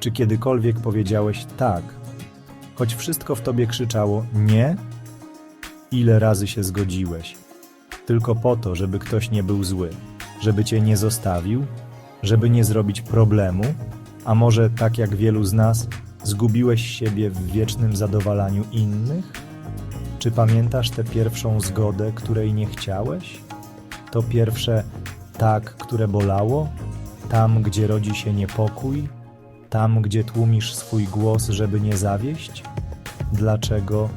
Czy kiedykolwiek powiedziałeś tak, choć wszystko w tobie krzyczało nie? Ile razy się zgodziłeś? Tylko po to, żeby ktoś nie był zły, żeby cię nie zostawił, żeby nie zrobić problemu, a może tak jak wielu z nas, zgubiłeś siebie w wiecznym zadowalaniu innych? Czy pamiętasz tę pierwszą zgodę, której nie chciałeś? To pierwsze tak, które bolało? Tam, gdzie rodzi się niepokój? Tam, gdzie tłumisz swój głos, żeby nie zawieść? Dlaczego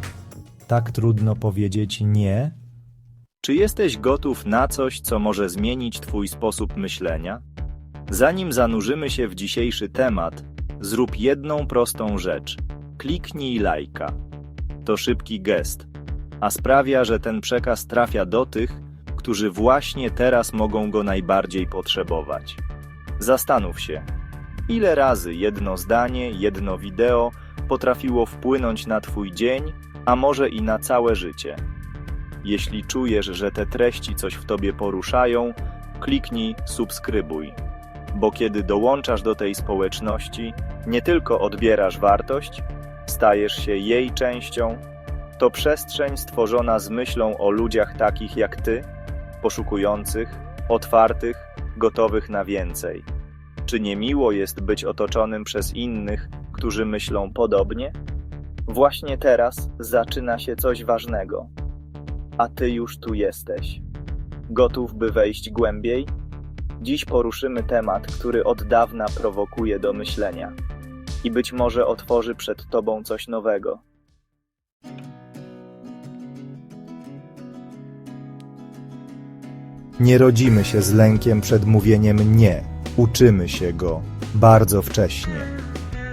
tak trudno powiedzieć nie? Czy jesteś gotów na coś, co może zmienić Twój sposób myślenia? Zanim zanurzymy się w dzisiejszy temat, zrób jedną prostą rzecz. Kliknij lajka. To szybki gest, a sprawia, że ten przekaz trafia do tych, którzy właśnie teraz mogą go najbardziej potrzebować. Zastanów się, ile razy jedno zdanie, jedno wideo potrafiło wpłynąć na Twój dzień, a może i na całe życie. Jeśli czujesz, że te treści coś w tobie poruszają, kliknij subskrybuj, bo kiedy dołączasz do tej społeczności, nie tylko odbierasz wartość, stajesz się jej częścią. To przestrzeń stworzona z myślą o ludziach takich jak ty, poszukujących, otwartych, gotowych na więcej. Czy nie miło jest być otoczonym przez innych, którzy myślą podobnie? Właśnie teraz zaczyna się coś ważnego a ty już tu jesteś. Gotów, by wejść głębiej? Dziś poruszymy temat, który od dawna prowokuje do myślenia i być może otworzy przed tobą coś nowego. Nie rodzimy się z lękiem przed mówieniem nie, uczymy się go bardzo wcześnie.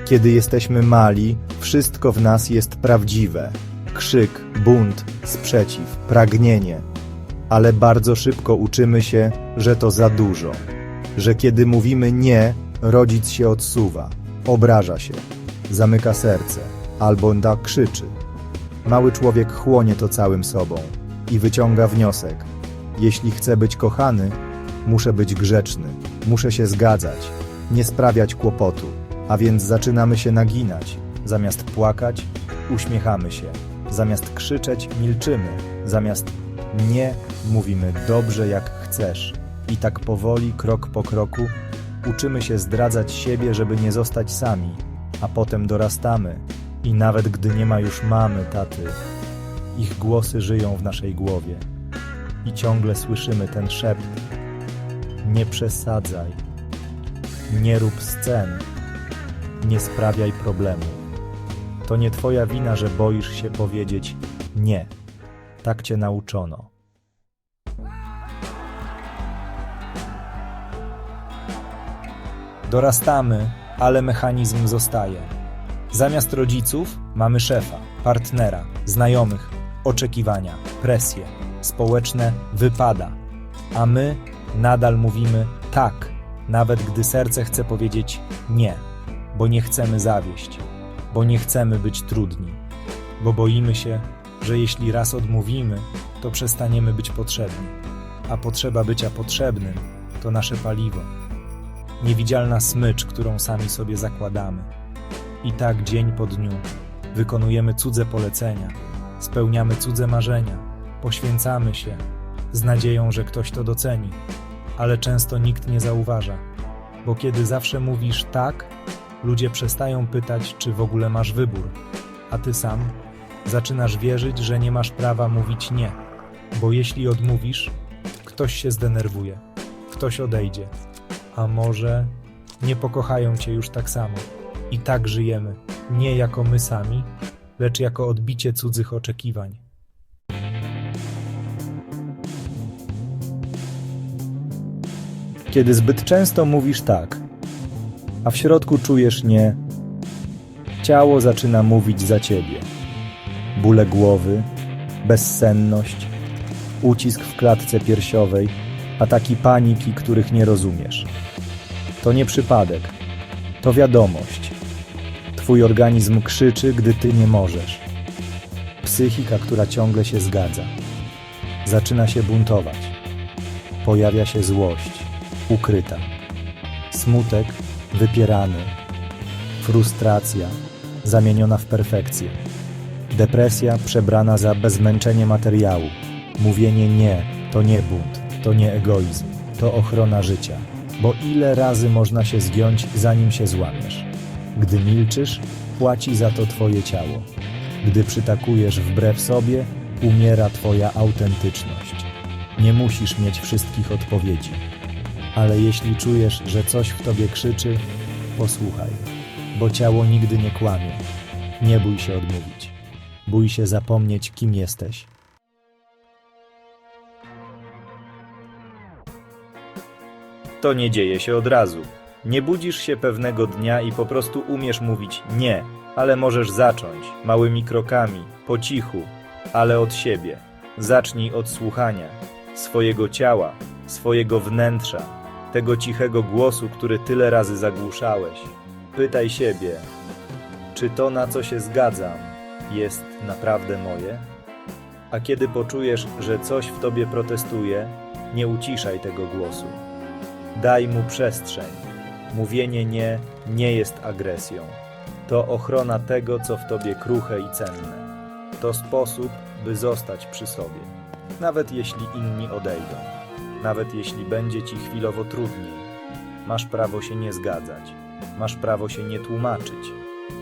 Kiedy jesteśmy mali, wszystko w nas jest prawdziwe, krzyk, bunt, sprzeciw, pragnienie. Ale bardzo szybko uczymy się, że to za dużo. Że kiedy mówimy nie, rodzic się odsuwa, obraża się, zamyka serce albo da krzyczy. Mały człowiek chłonie to całym sobą i wyciąga wniosek. Jeśli chcę być kochany, muszę być grzeczny, muszę się zgadzać, nie sprawiać kłopotu, a więc zaczynamy się naginać. Zamiast płakać, uśmiechamy się. Zamiast krzyczeć, milczymy. Zamiast nie, mówimy dobrze jak chcesz. I tak powoli, krok po kroku, uczymy się zdradzać siebie, żeby nie zostać sami, a potem dorastamy. I nawet gdy nie ma już mamy, taty, ich głosy żyją w naszej głowie. I ciągle słyszymy ten szept. Nie przesadzaj. Nie rób scen. Nie sprawiaj problemów. To nie twoja wina, że boisz się powiedzieć nie. Tak cię nauczono. Dorastamy, ale mechanizm zostaje. Zamiast rodziców mamy szefa, partnera, znajomych, oczekiwania, presje, społeczne wypada, a my nadal mówimy tak, nawet gdy serce chce powiedzieć nie, bo nie chcemy zawieść bo nie chcemy być trudni, bo boimy się, że jeśli raz odmówimy, to przestaniemy być potrzebni, a potrzeba bycia potrzebnym to nasze paliwo. Niewidzialna smycz, którą sami sobie zakładamy. I tak dzień po dniu wykonujemy cudze polecenia, spełniamy cudze marzenia, poświęcamy się z nadzieją, że ktoś to doceni, ale często nikt nie zauważa, bo kiedy zawsze mówisz tak, Ludzie przestają pytać, czy w ogóle masz wybór, a ty sam zaczynasz wierzyć, że nie masz prawa mówić nie, bo jeśli odmówisz, ktoś się zdenerwuje, ktoś odejdzie, a może nie pokochają cię już tak samo. I tak żyjemy, nie jako my sami, lecz jako odbicie cudzych oczekiwań. Kiedy zbyt często mówisz tak, a w środku czujesz nie. Ciało zaczyna mówić za ciebie. Bóle głowy, bezsenność, ucisk w klatce piersiowej, ataki paniki, których nie rozumiesz. To nie przypadek, to wiadomość. Twój organizm krzyczy, gdy ty nie możesz. Psychika, która ciągle się zgadza. Zaczyna się buntować. Pojawia się złość, ukryta. Smutek, wypierany. frustracja zamieniona w perfekcję, depresja przebrana za bezmęczenie materiału, mówienie nie to nie bunt, to nie egoizm, to ochrona życia, bo ile razy można się zgiąć, zanim się złamiesz. Gdy milczysz, płaci za to twoje ciało. Gdy przytakujesz wbrew sobie, umiera twoja autentyczność. Nie musisz mieć wszystkich odpowiedzi, ale jeśli czujesz, że coś w tobie krzyczy, posłuchaj, bo ciało nigdy nie kłamie. Nie bój się odmówić. Bój się zapomnieć, kim jesteś. To nie dzieje się od razu. Nie budzisz się pewnego dnia i po prostu umiesz mówić nie, ale możesz zacząć małymi krokami, po cichu, ale od siebie. Zacznij od słuchania swojego ciała, swojego wnętrza, tego cichego głosu, który tyle razy zagłuszałeś. Pytaj siebie, czy to, na co się zgadzam, jest naprawdę moje? A kiedy poczujesz, że coś w tobie protestuje, nie uciszaj tego głosu. Daj mu przestrzeń. Mówienie nie nie jest agresją. To ochrona tego, co w tobie kruche i cenne. To sposób, by zostać przy sobie. Nawet jeśli inni odejdą. Nawet jeśli będzie ci chwilowo trudniej. Masz prawo się nie zgadzać. Masz prawo się nie tłumaczyć.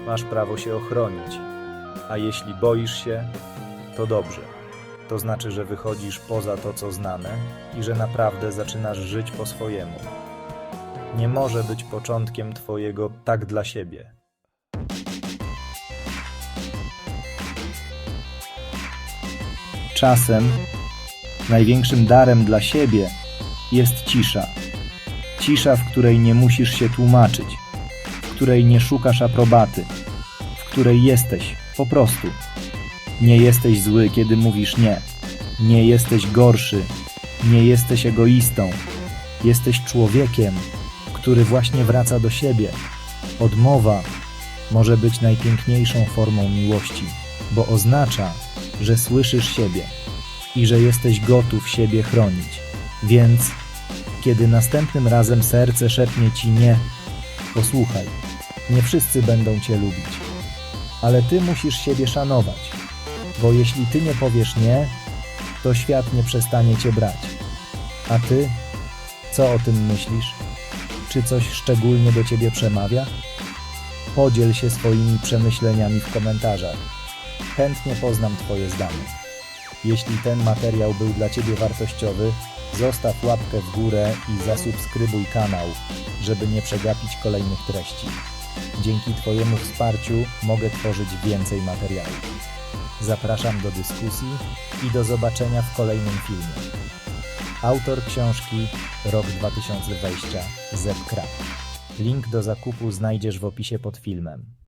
Masz prawo się ochronić. A jeśli boisz się, to dobrze. To znaczy, że wychodzisz poza to, co znane i że naprawdę zaczynasz żyć po swojemu. Nie może być początkiem Twojego tak dla siebie. Czasem największym darem dla siebie jest cisza. Cisza, w której nie musisz się tłumaczyć, w której nie szukasz aprobaty, w której jesteś po prostu. Nie jesteś zły, kiedy mówisz nie. Nie jesteś gorszy. Nie jesteś egoistą. Jesteś człowiekiem, który właśnie wraca do siebie. Odmowa może być najpiękniejszą formą miłości, bo oznacza, że słyszysz siebie i że jesteś gotów siebie chronić. Więc, kiedy następnym razem serce szepnie ci nie, posłuchaj. Nie wszyscy będą cię lubić, ale ty musisz siebie szanować, bo jeśli ty nie powiesz nie, to świat nie przestanie cię brać. A ty, co o tym myślisz? Czy coś szczególnie do ciebie przemawia? Podziel się swoimi przemyśleniami w komentarzach. Chętnie poznam Twoje zdanie. Jeśli ten materiał był dla Ciebie wartościowy, zostaw łapkę w górę i zasubskrybuj kanał, żeby nie przegapić kolejnych treści. Dzięki Twojemu wsparciu mogę tworzyć więcej materiałów. Zapraszam do dyskusji i do zobaczenia w kolejnym filmie. Autor książki Rok 2020 Zep Link do zakupu znajdziesz w opisie pod filmem.